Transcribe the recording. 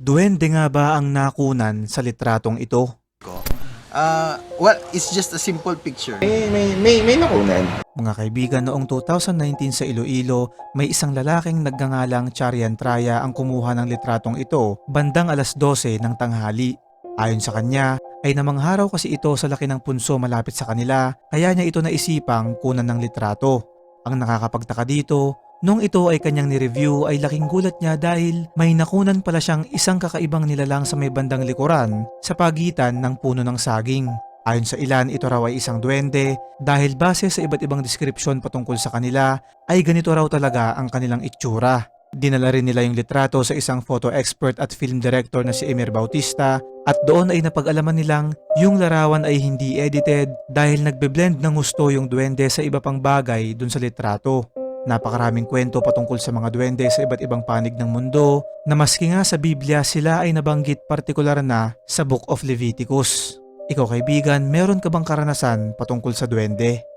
Duwende nga ba ang nakunan sa litratong ito? Uh, well, it's just a simple picture. May, may, may, may nakunan. Mga kaibigan, noong 2019 sa Iloilo, may isang lalaking nagngangalang Charian Traya ang kumuha ng litratong ito bandang alas 12 ng tanghali. Ayon sa kanya, ay namangharaw kasi ito sa laki ng punso malapit sa kanila kaya niya ito naisipang kunan ng litrato. Ang nakakapagtaka dito, nung ito ay kanyang ni-review ay laking gulat niya dahil may nakunan pala siyang isang kakaibang nilalang sa may bandang likuran sa pagitan ng puno ng saging. Ayon sa ilan, ito raw ay isang duwende dahil base sa iba't ibang deskripsyon patungkol sa kanila ay ganito raw talaga ang kanilang itsura. Dinala rin nila yung litrato sa isang photo expert at film director na si Emir Bautista at doon ay napag-alaman nilang yung larawan ay hindi edited dahil nagbe-blend ng gusto yung duwende sa iba pang bagay dun sa litrato. Napakaraming kwento patungkol sa mga duwende sa iba't ibang panig ng mundo na maski nga sa Biblia sila ay nabanggit partikular na sa Book of Leviticus. Ikaw kaibigan, meron ka bang karanasan patungkol sa duwende?